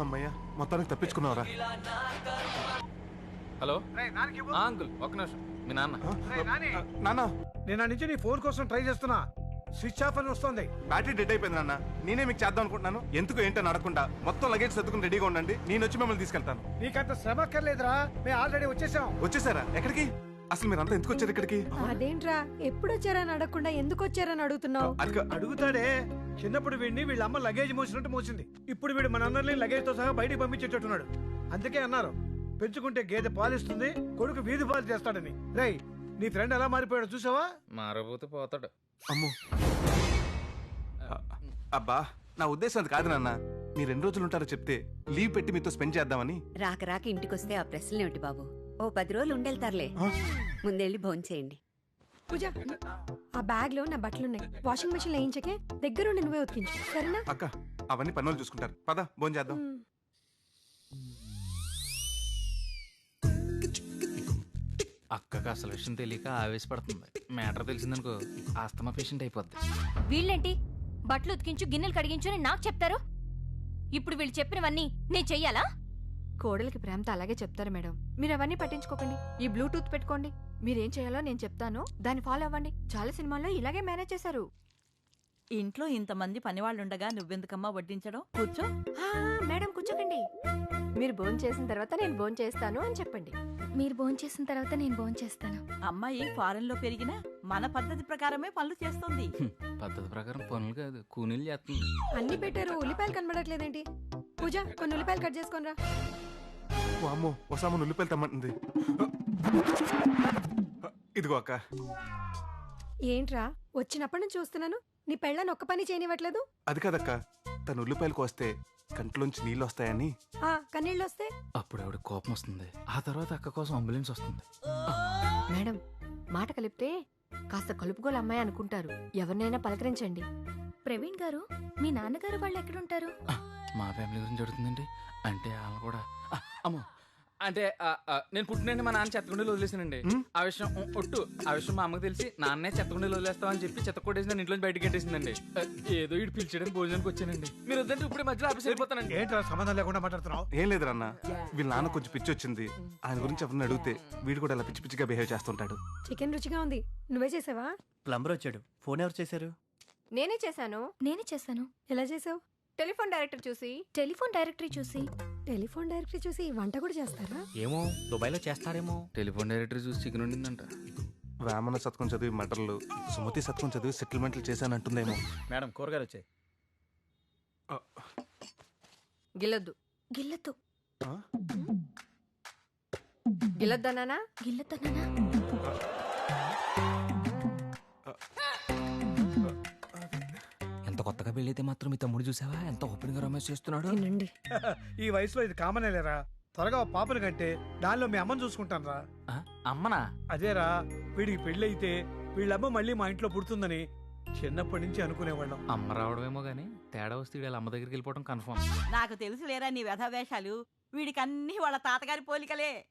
అమ్మయ్యా మొత్తానికి తప్పించుకున్నావరా. హలో? ఆ, అంకుల్ ఒక్క నిమిషం. మీ నాన్న. నాన్న. నేను నుంచి నీ ఫోన్ కోసం ట్రై చేస్తున్నా. స్విచ్ ఆఫ్ అని వస్తుంది. బ్యాటరీ డెడ్ అయిపోయింది నాన్న. నేనే మీకు చేద్దాం అనుకుంటున్నాను. ఎందుకు ఏంటో నడకుండా మొత్తం లగేజ్ సర్దుకుని రెడీగా ఉండండి. నేను వచ్చి మిమ్మల్ని తీసుకెళ్తాను. నీకంత శ్రమ అక్కర్లేదురా. మేము ఆల్రెడీ వచ్చేసాం. వచ్చేసారా? ఎక్కడికి? అసలు మీరంతా ఎందుకు వచ్చారు ఇక్కడికి? అదేంట్రా? ఎప్పుడు వచ్చారని అడగకుండా ఎందుకు వచ్చారని అడుగుతున్నావు? అది కా- అడుగుతాడే. చిన్నప్పుడు వీడిని వీళ్ళ అమ్మ లగేజ్ మోసినట్టు మోసింది. ఇప్పుడు వీడు మనందరినీ లగేజ్తో సహా బయటికి పంపించేటట్టున్నాడు. అందుకే అన్నారు పెంచుకుంటే గేదె పాలిస్తుంది కొడుకు వీధి పాలు చేస్తాడని. రేయ్ నీ ఫ్రెండ్ ఎలా మారిపోయాడు చూసావా? మారబోతే పోతాడు. అమ్మో. అబ్బా నా ఉద్దేశం అది కాదు నాన్న. మీరు ఎన్ని రోజులు ఉంటారో చెప్తే లీవ్ పెట్టి మీతో స్పెండ్ చేద్దామని. రాక రాక ఇంటికొస్తే ఆ ప్రశ్నలేమిటి బాబు? ఓ పది రోజులు ఉండెళ్తారులే. ముందెళ్ళి భోంచేయండి. పూజ ఆ బ్యాగ్లో నా బట్టలున్నాయి. వాషింగ్ మెషిన్ వేయించకే దగ్గరుండి నువ్వే ఉతికించు. సరేనా? అక్క అవన్నీ పనులు చూసుకుంటారు. పద భోజనం చేద్దాం. అక్కకి అసలు విషయం తెలియక ఆవేశపడుతుంది. మ్యాటర్ తెలిసిందనుకో ఆస్తమా పేషెంట్ అయిపోద్ది. వీళ్ళేంటి? బట్టలు ఉతికించు గిన్నెలు కడిగించు అని నాకు చెప్తారు? ఇప్పుడు వీళ్ళు చెప్పినవన్నీ నేను చెయ్యాలా? కోడలికి ప్రేమతో అలాగే చెప్తారు మేడం. మీరు అవన్నీ పట్టించుకోకండి. ఈ బ్లూటూత్ పెట్టుకోండి. మీరేం చేయాలో నేను చెప్తాను. దాన్ని ఫాలో అవ్వండి. చాలా సినిమాల్లో ఇలాగే మేనేజ్ చేశారు. ఇంట్లో ఇంతమంది పనివాళ్ళుండగా నువ్వెందుకమ్మా వడ్డించడం? కూర్చో. ఆ, మేడం కూర్చోకండి. మీరు భోజనం చేసిన తర్వాత నేను భోజనం చేస్తాను అని చెప్పండి. మీరు భోంచేసిన తర్వాత నేను భోంచేస్తాను అమ్మాయి ఫారెన్లో పెరిగినా మన పద్ధతి ప్రకారమే పనులు చేస్తుంది. పద్ధతి ప్రకారం పనులు కాదు కూనీలు చేస్తుంది. అన్ని పెట్టారు. ఉల్లిపాయలు కనబడట్లేదేంటి? పూజ కొన్ని ఉల్లిపాయలు కట్ చేసుకోనరా అమ్మో వసాము ఉల్లిపాయలు తెమ్మంటుంది ఇదిగో అక్క. ఏంట్రా వచ్చినప్పటి నుంచి చూస్తున్నాను. నీ పెళ్ళని ఒక్క పని చేయనివ్వట్లేదు? అది కాదక్క. తను ఉల్లిపాయలు కోస్తే కంట్లోంచి నీళ్ళు వస్తాయని. ఆ కన్నీళ్ళు వస్తే? అప్పుడు ఆవిడ కోపం వస్తుంది. ఆ తర్వాత అక్క కోసం అంబులెన్స్ వస్తుంది. మేడం మాట కలిపితే కాస్త కలుపుగోలు అమ్మాయి అనుకుంటారు. ఎవరినైనా పలకరించండి. ప్రవీణ్ గారు మీ నాన్నగారు వాళ్ళు ఎక్కడుంటారు? మా ఫ్యామిలీ గురించి అడుగుతుందండి అంటే వాళ్ళు కూడా ఆ, అమ్మో. అంటే ఆ, ఆ, నేను పుట్టినండి మా నాన్న చెత్తకుండీలు వదిలేసానండి ఆ విషయం ఉ, ఒట్టు. ఆ విషయం మా అమ్మకి తెలిసి నాన్నే చెత్తకుండీలు వదిలేస్తామని చెప్పి చెత్త కొట్టేసి నన్ను ఇంట్లో బయటకి కట్టేసిందండి ఆ, ఏదో ఇటు పిలిచడానికి భోజనానికి వచ్చానండి. మీరు వద్దంటే ఇప్పుడే మధ్యలో ఆపేసి వెళ్ళిపోతానండి. ఏంట్రా సంబంధం లేకుండా మాట్లాడుతున్నావు? ఏం లేదు అన్న. వీళ్ళ నాన్న కొంచెం పిచ్చి వచ్చింది. ఆయన గురించి ఎవరిని అడిగితే వీడు కూడా అలా పిచ్చి పిచ్చిగా బిహేవ్ చేస్తుంటాడు. చికెన్ రుచిగా ఉంది. నువ్వే చేసావా? ప్లంబర్ వచ్చాడు. ఫోన్ ఎవరు చేశారు? నేనే చేశాను. నేనే చేశాను. ఎలా చేసావు? టెలిఫోన్ డైరెక్టర్ చూసి. టెలిఫోన్ డైరెక్టరీ చూసి. టెలిఫోన్ డైరెక్టరీ చూసి వంట కూడా చేస్తారా? ఏమో దుబాయ్లో చేస్తారేమో. టెలిఫోన్ డైరెక్టర్ చూసి చికెన్ ఉండిందంట వేమన సత్కం చదివి మటర్లు సుమతి సత్కం చదివి సెటిల్మెంట్లు చేశానంటుందేమో. మేడం కూరగాయలు వచ్చాయి. గిల్లొద్దు. గిల్లతో ఆ? గిల్లొద్దన్నానా? గిల్లతోనా పెళ్ళైతే మాత్రం మీ తమ్ముడు చూసావా? ఎంత ఓపెన్గా రమేష్ చేస్తున్నాడు? తినండి. ఈ వయసులో ఇది కామన్ లేరా? త్వరగా ఓ పాపని కంటే దానిలో మీ అమ్మని చూసుకుంటాను రా. ఆ, అమ్మనా? అదేరా వీడికి పెళ్ళైతే వీళ్ళమ్మ మళ్ళీ మా ఇంట్లో పుడుతుందని చిన్నప్పటి నుంచి అనుకునేవాళ్ళం. అమ్మ రావడమేమో గానీ తేడా వస్తే వీళ్ళ అమ్మ దగ్గరికి వెళ్ళిపోవడం కన్ఫర్మ్ నాకు తెలుసు లేరా నీ వ్యధవేషాలు? వీడికి అన్ని వాళ్ళ తాతగారి పోలికలే.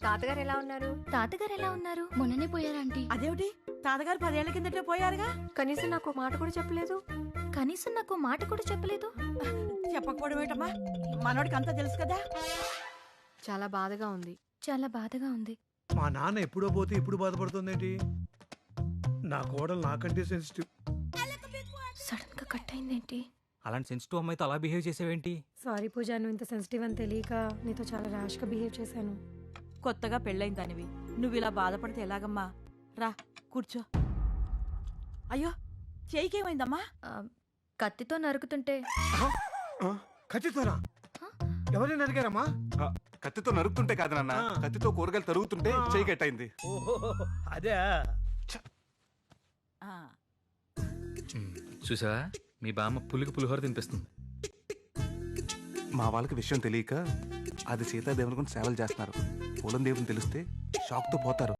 తాతగారు ఎలా ఉన్నారు? తాతగారు ఎలా ఉన్నారు? మొన్ననే పోయారా ఆంటీ. అదేమిటి? తాతగారు పదేళ్ళ కిందటే పోయారుగా? కనీసం నాకు మాట కూడా చెప్పలేదు. కనీసం నాకు మాట కూడా చెప్పలేదు. చెప్పకపోవడం ఏంటమ్మా మనోడికి అంతా తెలుసు కదా? చాలా బాధగా ఉంది. చాలా బాధగా ఉంది. మా నాన్న ఎప్పుడో పోతే ఇప్పుడు బాధపడుతుందేంటి? నా కోడలు నాకంటే సెన్సిటివ్ సడన్గా కట్ అయిందేంటి అలాంటి సెన్సిటివ్ అమ్మాయితో అలా బిహేవ్ చేసేవేంటి? సారీ పూజ నువ్వు ఇంత సెన్సిటివ్ అని తెలియక నీతో చాలా ర్యాష్గా బిహేవ్ చేశాను. కొత్తగా పెళ్ళైన దానివి. నువ్వు ఇలా బాధపడితే ఎలాగమ్మా? రా కూర్చో. అయ్యో చేయికేమైందమ్మా? ఆ, కత్తితో నరుకుతుంటే. ఖచ్చితంగా ఎవరిని అడిగారమ్మా ఆ, కత్తితో నరుకుతుంటే కాదు నాన్న. ఆ. కత్తితో కూరగాయలు తరుగుతుంటే. చేయి కట్టయింది. ఓహో అదే. ఆ, చూసావా? మీ బామ్మ పులికి పులిహోర తినిపిస్తుంది. మా వాళ్ళకి విషయం తెలియక అది సీతాదేవుని గురించి సేవలు చేస్తున్నారు. పూలం దేవుని తెలిస్తే షాక్తో పోతారు.